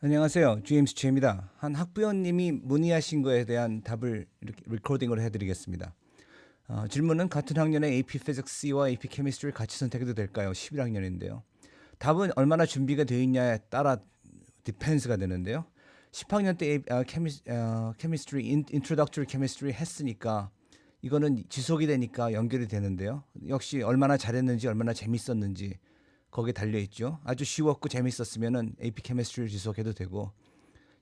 안녕하세요. GMC 최입니다. 한 학부형님이 문의하신 거에 대한 답을 이렇게 리코딩으로 해드리겠습니다. 어, 질문은 같은 학년에 AP Physics와 AP Chemistry를 같이 선택해도 될까요? 11학년인데요. 답은 얼마나 준비가 되어 있냐에 따라 디펜스가 되는데요. 10학년 때 아, 케미, 어, Chemistry, 인- Introductory Chemistry 했으니까 이거는 지속이 되니까 연결이 되는데요. 역시 얼마나 잘했는지 얼마나 재밌었는지 거기에 달려 있죠. 아주 쉬웠고 재밌었으면은 AP 케미스트리를 지속해도 되고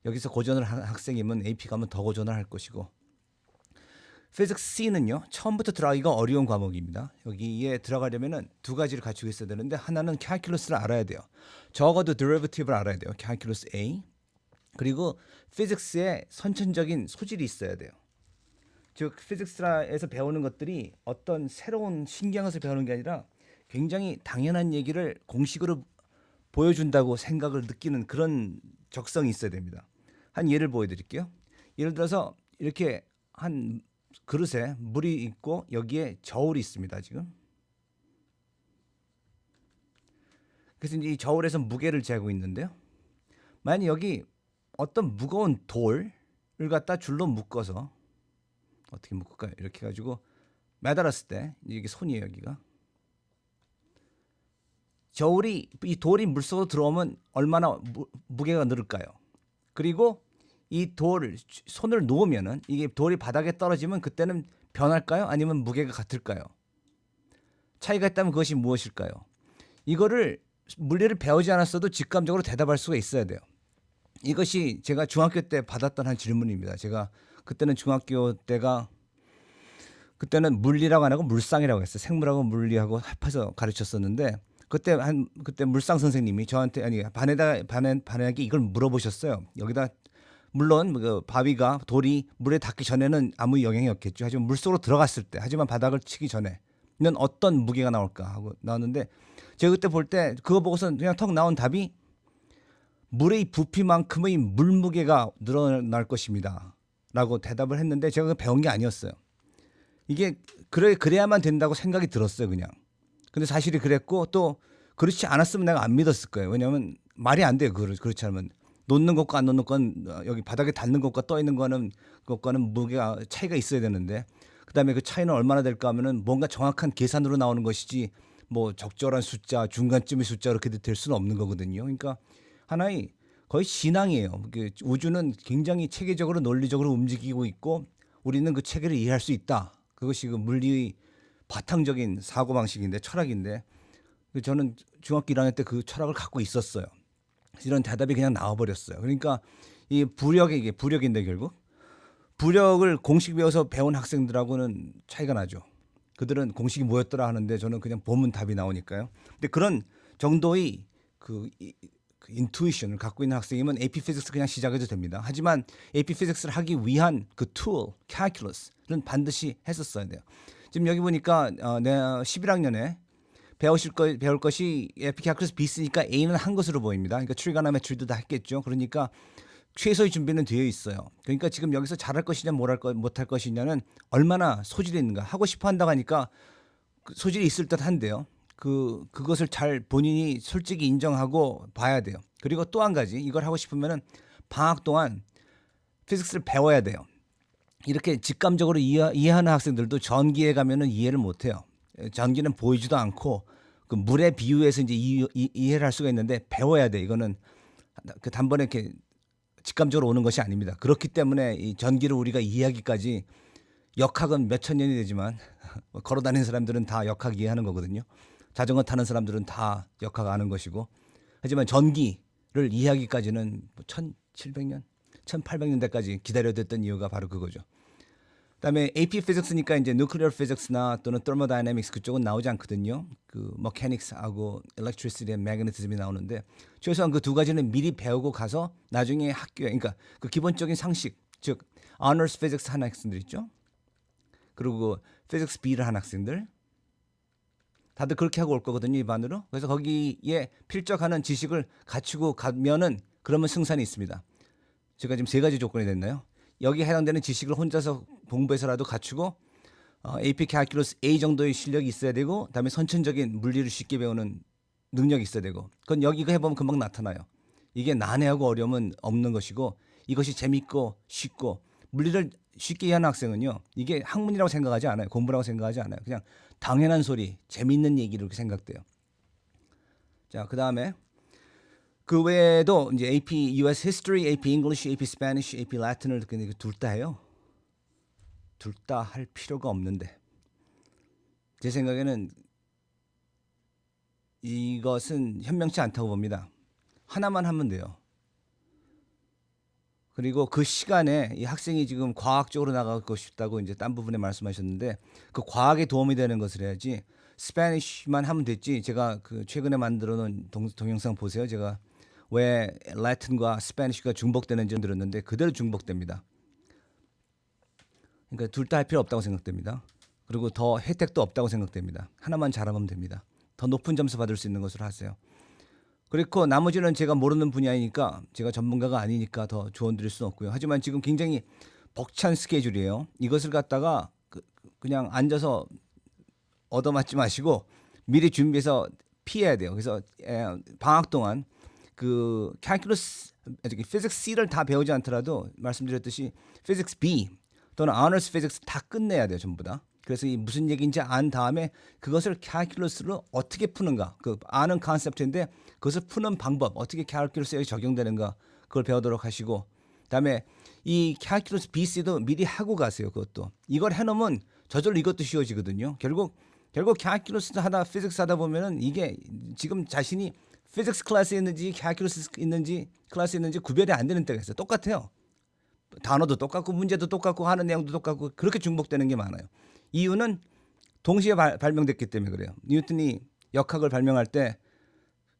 여기서 고전을 한 학생이면 AP 가면 더 고전을 할 것이고 피직스 C는요 처음부터 들어가기가 어려운 과목입니다. 여기에 들어가려면은 두 가지를 갖추고 있어야 되는데 하나는 캘큘러스를 알아야 돼요. 적어도 데리베티브를 알아야 돼요. 캘큘러스 A 그리고 피직스에 선천적인 소질이 있어야 돼요. 즉 피직스에서 배우는 것들이 어떤 새로운 신기한 배우는 게 아니라 굉장히 당연한 얘기를 공식으로 보여준다고 생각을 느끼는 그런 적성이 있어야 됩니다. 한 예를 보여드릴게요. 예를 들어서 이렇게 한 그릇에 물이 있고 여기에 저울이 있습니다. 지금. 그래서 이제 이 저울에서 무게를 재고 있는데요. 만약 여기 어떤 무거운 돌을 갖다 줄로 묶어서 어떻게 묶을까요? 이렇게 가지고 매달았을 때 이게 손이에요 여기가. 저울이 이 돌이 물속으로 들어오면 얼마나 무, 무게가 늘을까요? 그리고 이돌 손을 놓으면은 이게 돌이 바닥에 떨어지면 그때는 변할까요? 아니면 무게가 같을까요? 차이가 있다면 그것이 무엇일까요? 이거를 물리를 배우지 않았어도 직감적으로 대답할 수가 있어야 돼요. 이것이 제가 중학교 때 받았던 한 질문입니다. 제가 그때는 중학교 때가 그때는 물리라고 안 하고 물상이라고 했어요. 생물하고 물리하고 합해서 가르쳤었는데 그때 한 그때 물상 선생님이 저한테 아니 반에다 반에 반에게 이걸 물어보셨어요. 여기다 물론 그 바위가 돌이 물에 닿기 전에는 아무 영향이 없겠죠. 하지만 물 속으로 들어갔을 때, 하지만 바닥을 치기 전에는 어떤 무게가 나올까 하고 나왔는데 제가 그때 볼 때 그거 보고서 그냥 턱 나온 답이 물의 부피만큼의 물 무게가 늘어날 것입니다.라고 대답을 했는데 제가 그거 배운 게 아니었어요. 이게 그래 그래야만 된다고 생각이 들었어요, 그냥. 근데 사실이 그랬고 또 그렇지 않았으면 내가 안 믿었을 거예요. 왜냐하면 말이 안 돼요. 그 그렇지 않으면 놓는 것과 안 놓는 건 어, 여기 바닥에 닿는 것과 떠 있는 거는 그것과는 무게가 차이가 있어야 되는데 그다음에 그 차이는 얼마나 될까 하면은 뭔가 정확한 계산으로 나오는 것이지 뭐 적절한 숫자 중간쯤의 숫자 이렇게 될 수는 없는 거거든요. 그러니까 하나의 거의 신앙이에요. 그 우주는 굉장히 체계적으로 논리적으로 움직이고 있고 우리는 그 체계를 이해할 수 있다. 그것이 그 물리의 바탕적인 사고 방식인데 철학인데 그 저는 중학교 1학년 때 그 철학을 갖고 있었어요. 이런 대답이 그냥 나와버렸어요. 그러니까 이 부력이 이게 부력인데 결국 부력을 공식 배워서 배운 학생들하고는 차이가 나죠. 그들은 공식이 뭐였더라 하는데 저는 그냥 보면 답이 나오니까요. 근데 그런 정도의 그, 이, 그 인투이션을 갖고 있는 학생이면 AP 피직스 그냥 시작해도 됩니다. 하지만 AP 피직스를 하기 위한 그 툴, calculus는 반드시 했었어야 돼요. 지금 여기 보니까 어, 내 11학년에 배우실 거 배울 것이 calculus B쓰니까 A는 한 것으로 보입니다. 그러니까 트리가노메트리도 다 했겠죠. 그러니까 최소의 준비는 되어 있어요. 그러니까 지금 여기서 잘할 것이냐 못할 것 못할 것이냐는 얼마나 소질이 있는가 하고 싶어 한다고 하니까 그 소질이 있을 듯 한데요. 그 그것을 잘 본인이 솔직히 인정하고 봐야 돼요. 그리고 또 한 가지 이걸 하고 싶으면은 방학 동안 피직스를 배워야 돼요. 이렇게 직감적으로 이해, 이해 하는 학생들도 전기에 가면은 이해를 못 해요. 전기는 보이지도 않고 그 물에 비유해서 이제 이, 이, 이 해를 할 수가 있는데 배워야 돼. 이거는 그 단번에 이렇게 직감적으로 오는 것이 아닙니다. 그렇기 때문에 이 전기를 우리가 이해하기까지 역학은 몇 천 년이 되지만 뭐 걸어 다니는 사람들은 다 역학 이해하는 거거든요. 자전거 타는 사람들은 다 역학 아는 것이고 하지만 전기를 이해하기까지는 뭐 1700년, 1800년대까지 기다려야 됐던 이유가 바로 그거죠. 그다음에 AP 피직스니까 이제 nuclear physics나 또는 thermodynamics 그쪽은 나오지 않거든요. 그 mechanics하고 electricity and magnetism이 나오는데 최소한 그 두 가지는 미리 배우고 가서 나중에 학교에 그러니까 그 기본적인 상식 즉 honors 하는 학생들 있죠. 그리고 physics B를 한 학생들 다들 그렇게 하고 올 거거든요 일반으로. 그래서 거기에 필적하는 지식을 갖추고 가면은 그러면 승산이 있습니다. 제가 지금 세 가지 조건이 됐나요? 여기에 해당되는 지식을 혼자서 공부해서라도 갖추고 어, AP calculus A 정도의 실력이 있어야 되고 그다음에 선천적인 물리를 쉽게 배우는 능력이 있어야 되고 그건 여기 이거 해보면 금방 나타나요. 이게 난해하고 어려움은 없는 것이고 이것이 재밌고 쉽고 물리를 쉽게 이해하는 학생은요. 이게 학문이라고 생각하지 않아요. 공부라고 생각하지 않아요. 그냥 당연한 소리, 재밌는 얘기로 이렇게 생각돼요. 자, 그 다음에 그 외에도 이제 AP US History, AP English, AP Spanish, AP Latin을 둘다 해요. 둘 다 할 필요가 없는데 제 생각에는 이것은 현명치 않다고 봅니다. 하나만 하면 돼요. 그리고 그 시간에 이 학생이 지금 과학적으로 나가고 싶다고 이제 딴 부분에 말씀하셨는데 그 과학에 도움이 되는 것을 해야지 스페니쉬만 하면 됐지. 제가 그 최근에 만들어 놓은 동, 동영상 보세요. 제가 왜 라틴과 스페니쉬가 중복되는지 들었는데 그대로 중복됩니다. 그러니까 둘 다 할 필요 없다고 생각됩니다. 그리고 더 혜택도 없다고 생각됩니다. 하나만 잘하면 됩니다. 더 높은 점수 받을 수 있는 것으로 하세요. 그리고 나머지는 제가 모르는 분야이니까 제가 전문가가 아니니까 더 조언 드릴 수는 없고요. 하지만 지금 굉장히 벅찬 스케줄이에요. 이것을 갖다가 그, 그냥 앉아서 얻어맞지 마시고 미리 준비해서 피해야 돼요. 그래서 에, 방학 동안 그 calculus, C를 다 배우지 않더라도 말씀드렸듯이 physics B 또는 honors physics 다 끝내야 돼요. 전부 다. 그래서 이 무슨 얘기인지 안 다음에 그것을 calculus로 어떻게 푸는가 그 아는 컨셉트인데 그것을 푸는 방법 어떻게 calculus에 적용되는가 그걸 배우도록 하시고 그다음에 이 calculus BC도 미리 하고 가세요. 그것도 이걸 해 놓으면 저절로 이것도 쉬워지거든요. 결국 결국 calculus 하다 physics 하다 보면은 이게 지금 자신이 physics 클래스에 있는지 calculus 있는지 클래스에 있는지 구별이 안 되는 때가 있어요. 똑같아요. 단어도 똑같고 문제도 똑같고 하는 내용도 똑같고 그렇게 중복되는 게 많아요. 이유는 동시에 발, 발명됐기 때문에 그래요. 뉴턴이 역학을 발명할 때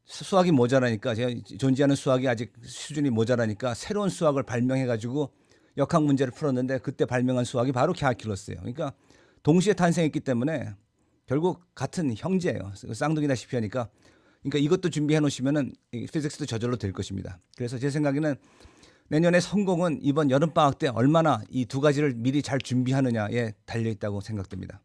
수학이 모자라니까 제가 존재하는 수학이 아직 수준이 모자라니까 새로운 수학을 발명해 가지고 역학 문제를 풀었는데 그때 발명한 수학이 바로 캘큘러스예요. 그러니까 동시에 탄생했기 때문에 결국 같은 형제예요. 쌍둥이다시피 하니까 그러니까 이것도 준비해 놓으시면은 피직스도 저절로 될 것입니다. 그래서 제 생각에는 내년의 성공은 이번 여름 방학 때 얼마나 이 두 가지를 미리 잘 준비하느냐에 달려 있다고 생각됩니다.